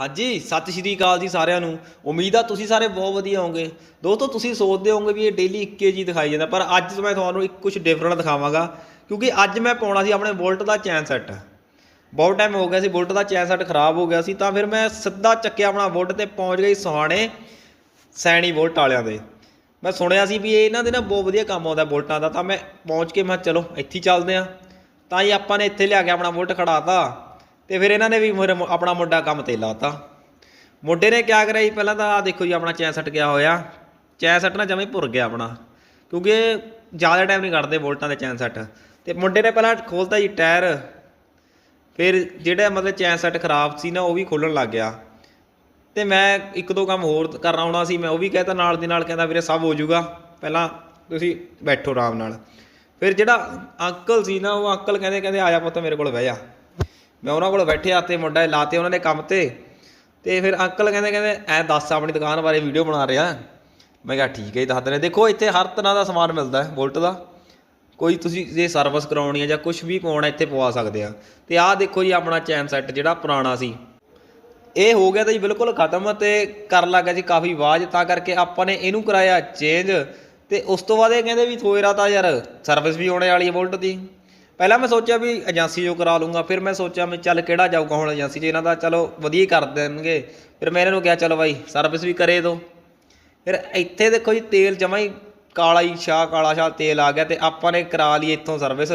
ਹਾਂਜੀ, ਸਤਿ ਸ਼੍ਰੀ ਅਕਾਲ ਜੀ ਸਾਰਿਆਂ ਨੂੰ। ਉਮੀਦ ਆ ਤੁਸੀਂ ਸਾਰੇ ਬਹੁਤ ਵਧੀਆ ਹੋਵੋਗੇ। ਦੋਸਤੋ, ਤੁਸੀਂ ਸੋਚਦੇ ਹੋਵੋਗੇ ਵੀ ਇਹ ਡੇਲੀ ਇੱਕੇ ਜੀ ਦਿਖਾਈ ਜਾਂਦਾ, ਪਰ ਅੱਜ ਮੈਂ ਤੁਹਾਨੂੰ ਇੱਕ ਕੁਝ ਡਿਫਰੈਂਟ ਦਿਖਾਵਾਂਗਾ। ਕਿਉਂਕਿ ਅੱਜ ਮੈਂ ਪਾਉਣਾ ਸੀ ਆਪਣੇ ਬੁਲਟ ਦਾ ਚੈਨ ਸੈੱਟ। ਬਹੁਤ ਟਾਈਮ ਹੋ ਗਿਆ ਸੀ, ਬੁਲਟ ਦਾ ਚੈਨ ਸੈੱਟ ਖਰਾਬ ਹੋ ਗਿਆ ਸੀ, ਤਾਂ ਫਿਰ ਮੈਂ ਸਿੱਧਾ ਚੱਕਿਆ ਆਪਣਾ ਬੁਲਟ ਤੇ ਪਹੁੰਚ ਗਈ ਸੋਹਾਣੇ ਸੈਣੀ ਬੁਲਟ ਵਾਲਿਆਂ ਦੇ। ਮੈਂ ਸੁਣਿਆ ਸੀ ਵੀ ਇਹਨਾਂ ਦੇ ਨਾ ਬਹੁਤ ਵਧੀਆ ਕੰਮ ਆਉਂਦਾ ਬੁਲਟਾਂ ਦਾ, ਤਾਂ ਮੈਂ ਪਹੁੰਚ ਕੇ ਮੈਂ ਕਿਹਾ ਚਲੋ ਇੱਥੇ ਹੀ ਚੱਲਦੇ ਆ ਤਾਂ ਹੀ ਆਪਾਂ ਨੇ ਇੱਥੇ ਲਿਆ ਕੇ ਆਪਣਾ ਬੁਲਟ ਖੜਾਤਾ ਤੇ ਫਿਰ ਇਹਨਾਂ ਨੇ ਵੀ ਮੇਰੇ ਆਪਣਾ ਮੁੰਡਾ ਕੰਮ ਤੇ ਲਾਤਾ। ਮੁੰਡੇ ਨੇ ਕਿਆ ਕਰਿਆ ਜੀ? ਪਹਿਲਾਂ ਤਾਂ ਆ ਦੇਖੋ ਜੀ, ਆਪਣਾ ਚੈਨ ਸੈੱਟ ਗਿਆ ਹੋਇਆ। ਚੈਨ ਸੈੱਟ ਨਾ ਜਮੇ ਭੁਰ ਗਿਆ ਆਪਣਾ। ਕਿਉਂਕਿ ਜ਼ਿਆਦਾ ਟਾਈਮ ਨਹੀਂ ਕੱਢਦੇ ਬੁਲਟਾਂ ਦੇ ਚੈਨ ਸੈੱਟ। ਤੇ ਮੁੰਡੇ ਨੇ ਪਹਿਲਾਂ ਖੋਲਤਾ ਜੀ ਟਾਇਰ। ਫਿਰ ਜਿਹੜਾ ਮਤਲਬ ਚੈਨ ਸੈੱਟ ਖਰਾਬ ਸੀ ਨਾ, ਉਹ ਵੀ ਖੋਲਣ ਲੱਗ ਗਿਆ। ਤੇ ਮੈਂ ਇੱਕ ਦੋ ਕੰਮ ਹੋਰ ਕਰਨਾ ਆਉਣਾ ਸੀ, ਮੈਂ ਉਹ ਵੀ ਕਹਿਤਾ ਨਾਲ ਦੀ ਨਾਲ, ਕਹਿੰਦਾ ਵੀਰੇ ਸਭ ਹੋ ਜਾਊਗਾ ਪਹਿਲਾਂ ਤੁਸੀਂ ਬੈਠੋ ਆਰਾਮ ਨਾਲ। ਫਿਰ ਜਿਹੜਾ ਅੰਕਲ ਸੀ ਨਾ, ਉਹ ਅੰਕਲ ਕਹਿੰਦੇ ਕਹਿੰਦੇ ਆਇਆ ਪੁੱਤ ਮੇਰੇ ਕੋਲ ਬਹਿ ਜਾ। ਮੈਂ ਉਹਨਾਂ ਕੋਲ ਬੈਠਿਆ ਤੇ ਮੁੰਡਾ ਲਾਤੇ ਉਹਨਾਂ ਨੇ ਕੰਮ ਤੇ ਤੇ ਫਿਰ ਅੰਕਲ ਕਹਿੰਦੇ ਕਹਿੰਦੇ, ਐ ਦੱਸ ਆਪਣੀ ਦੁਕਾਨ ਬਾਰੇ ਵੀਡੀਓ ਬਣਾ ਰਿਹਾ ਮੈਂ ਕਿਹਾ, ਠੀਕ ਹੈ ਜੀ, ਦੱਸ ਦਿੰਦੇ ਦੇਖੋ, ਇੱਥੇ ਹਰ ਤਰ੍ਹਾਂ ਦਾ ਸਮਾਨ ਮਿਲਦਾ ਹੈ, ਬੁਲਟ ਦਾ। ਕੋਈ ਤੁਸੀਂ ਜੇ ਸਰਵਿਸ ਕਰਾਉਣੀ ਹੈ ਜਾਂ ਕੁਝ ਵੀ ਪਾਉਣਾ ਇੱਥੇ ਪਵਾ ਸਕਦੇ ਆ। ਤੇ ਆਹ ਦੇਖੋ ਜੀ, ਆਪਣਾ ਚੈਨ ਸੈੱਟ ਜਿਹੜਾ ਪੁਰਾਣਾ ਸੀ। ਇਹ ਹੋ ਗਿਆ ਤਾਂ ਜੀ ਬਿਲਕੁਲ ਖਤਮ ਤੇ ਕਰਨ ਲੱਗਾ ਜੀ ਕਾਫੀ ਆਵਾਜ਼ ਤਾਂ ਕਰਕੇ ਆਪਾਂ ਨੇ ਇਹਨੂੰ ਕਰਾਇਆ ਚੇਂਜ ਤੇ ਉਸ ਤੋਂ ਬਾਅਦ ਇਹ ਕਹਿੰਦੇ ਵੀ ਥੋੜਾ ਤਾਂ ਯਾਰ ਸਰਵਿਸ ਵੀ ਆਉਣੇ ਵਾਲੀ ਹੈ ਬੋਲਟ ਦੀ। ਪਹਿਲਾਂ ਮੈਂ ਸੋਚਿਆ ਵੀ ਏਜੰਸੀ ਜੋ ਕਰਾ ਲੂੰਗਾ ਫਿਰ ਮੈਂ ਸੋਚਿਆ ਮੈਂ ਚੱਲ ਕਿਹੜਾ ਜਾਊਗਾ ਹੁਣ ਏਜੰਸੀ 'ਚ, ਇਹਨਾਂ ਦਾ ਚਲੋ ਵਧੀਆ ਕਰ ਦੇਣਗੇ। ਫਿਰ ਮੈਂ ਇਹਨਾਂ ਨੂੰ ਕਿਹਾ, ਚਲੋ ਬਾਈ ਸਰਵਿਸ ਵੀ ਕਰੇ ਦੋ। ਫਿਰ ਇੱਥੇ ਦੇਖੋ ਜੀ, ਤੇਲ ਜਮਾ ਹੀ ਕਾਲਾ ਹੀ, ਸ਼ਾਹ ਕਾਲਾ ਸ਼ਾਹ ਤੇਲ ਆ ਗਿਆ ਤੇ ਆਪਾਂ ਨੇ ਕਰਾ ਲਈ ਇੱਥੋਂ ਸਰਵਿਸ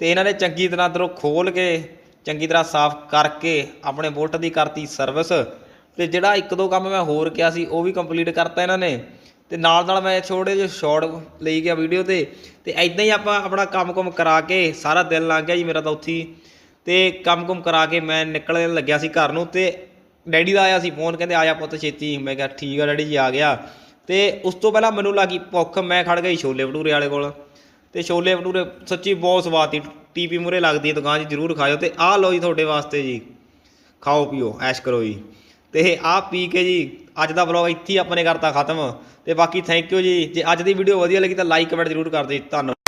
ਤੇ ਇਹਨਾਂ ਨੇ ਚੰਗੀ ਤਰ੍ਹਾਂ ਅੰਦਰੋਂ ਖੋਲ ਕੇ, ਚੰਗੀ ਤਰ੍ਹਾਂ ਸਾਫ਼ ਕਰਕੇ ਆਪਣੇ ਬੁਲਟ ਦੀ ਕਰਤੀ ਸਰਵਿਸ ਤੇ ਜਿਹੜਾ ਇੱਕ ਦੋ ਕੰਮ ਮੈਂ ਹੋਰ ਕਿਹਾ ਸੀ, ਉਹ ਵੀ ਕੰਪਲੀਟ ਕਰਤਾ ਇਹਨਾਂ ਨੇ। ਤੇ ਨਾਲ ਨਾਲ ਮੈਂ ਛੋਟੇ ਜਿਹੇ ਸ਼ਾਰਟ ਲਈ ਗਿਆ ਵੀਡੀਓ ਤੇ ਤੇ ਐਦਾਂ ਹੀ ਆਪਾਂ ਆਪਣਾ ਕੰਮ-ਕੁਮ ਕਰਾ ਕੇ ਸਾਰਾ ਦਿਨ ਲੰਘ ਗਿਆ ਜੀ ਮੇਰਾ ਤਾਂ ਉੱਥੇ ਹੀ। ਤੇ ਕੰਮ-ਕੁਮ ਕਰਾ ਕੇ ਮੈਂ ਨਿਕਲਣ ਲੱਗਿਆ ਸੀ ਘਰ ਨੂੰ ਤੇ ਡੈਡੀ ਦਾ ਆਇਆ ਸੀ ਫੋਨ ਕਹਿੰਦੇ ਆਇਆ ਪੁੱਤ ਛੇਤੀ। ਮੈਂ ਕਿਹਾ ਠੀਕ ਆ ਡੈਡੀ ਜੀ, ਆ ਗਿਆ। ਤੇ ਉਸ ਤੋਂ ਪਹਿਲਾਂ ਮੈਨੂੰ ਲੱਗੀ ਭੁੱਖ, ਮੈਂ ਖੜ ਗਈ ਛੋਲੇ ਭਟੂਰੇ ਵਾਲੇ ਕੋਲ। ਤੇ ਛੋਲੇ ਭਟੂਰੇ ਸੱਚੀ ਬਹੁਤ ਸਵਾਦ ਸੀ, ਟੀਪੀ ਮੂਰੇ ਲੱਗਦੀ ਹੈ, ਦੁਕਾਨ 'ਚ ਜ਼ਰੂਰ ਖਾਇਓ। ਤੇ ਆਹ ਲਓ ਜੀ ਤੁਹਾਡੇ ਵਾਸਤੇ ਜੀ ਖਾਓ ਪੀਓ ਐਸ਼ ਕਰੋ ਜੀ। ਤੇ ਆਹ ਪੀ ਕੇ ਜੀ, ਅੱਜ ਦਾ ਵਲੌਗ ਇੱਥੇ ਹੀ ਆਪਾਂ ਨੇ ਕਰਤਾ ਖਤਮ। ਤੇ ਬਾਕੀ ਥੈਂਕ ਯੂ ਜੀ। ਜੇ ਅੱਜ ਦੀ ਵੀਡੀਓ ਵਧੀਆ ਲੱਗੀ ਤਾਂ ਲਾਈਕ ਕਮੈਂਟ ਜ਼ਰੂਰ ਕਰ ਦਿਓ ਜੀ। ਧੰਨਵਾਦ।